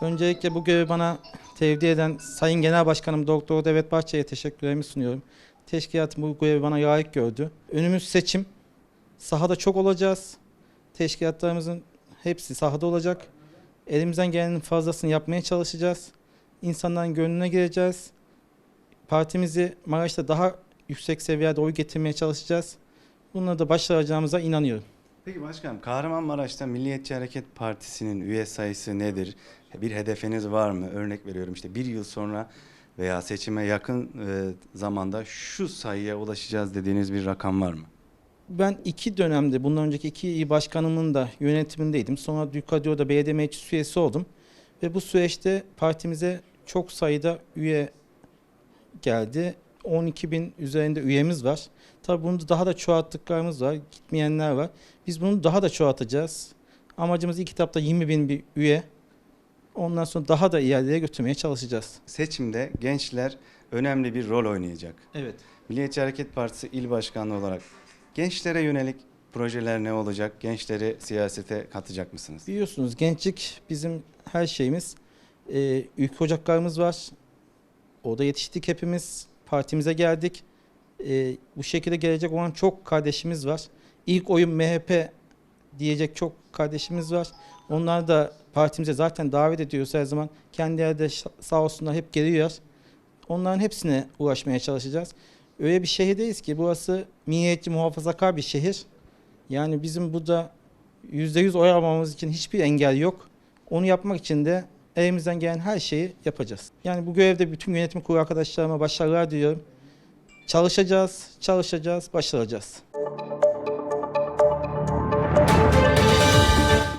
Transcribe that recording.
Öncelikle bu görevi bana tevdi eden Sayın Genel Başkanım Doktor Devlet Bahçeli'ye teşekkürlerimi sunuyorum. Teşkilatım bu görevi bana layık gördü. Önümüz seçim. Sahada çok olacağız. Teşkilatlarımızın hepsi sahada olacak. Elimizden gelenin fazlasını yapmaya çalışacağız. İnsanların gönlüne gireceğiz. Partimizi Maraş'ta daha yüksek seviyede oy getirmeye çalışacağız. Bununla da başaracağımıza inanıyorum. Peki başkanım Kahramanmaraş'ta Milliyetçi Hareket Partisi'nin üye sayısı nedir? Bir hedefiniz var mı? Örnek veriyorum işte bir yıl sonra veya seçime yakın e, zamanda şu sayıya ulaşacağız dediğiniz bir rakam var mı? Ben iki dönemde, bundan önceki iki başkanımın da yönetimindeydim. Sonra Dükadio'da belediye meclis üyesi oldum. Ve bu süreçte partimize çok sayıda üye geldi. 12 bin üzerinde üyemiz var. Tabii bunu daha da çoğalttıklarımız var, gitmeyenler var. Biz bunu daha da çoğaltacağız. Amacımız ilk etapta 20 bin bir üye. Ondan sonra daha da ilerlere götürmeye çalışacağız. Seçimde gençler önemli bir rol oynayacak. Evet. Milliyetçi Hareket Partisi il başkanı olarak gençlere yönelik projeler ne olacak? Gençleri siyasete katacak mısınız? Biliyorsunuz gençlik bizim her şeyimiz. Ee, ülke ocaklarımız var. Orada yetiştik hepimiz. Partimize geldik. Ee, bu şekilde gelecek olan çok kardeşimiz var. İlk oyun MHP diyecek çok kardeşimiz var. Onlar da partimize zaten davet ediyoruz her zaman. Kendi yerde şa- sağ olsunlar hep geliyor. Onların hepsine ulaşmaya çalışacağız. Öyle bir şehirdeyiz ki burası milliyetçi muhafazakar bir şehir. Yani bizim burada %100 oy almamız için hiçbir engel yok. Onu yapmak için de elimizden gelen her şeyi yapacağız. Yani bu görevde bütün yönetim kurulu arkadaşlarıma başarılar diliyorum. Çalışacağız, çalışacağız, başaracağız.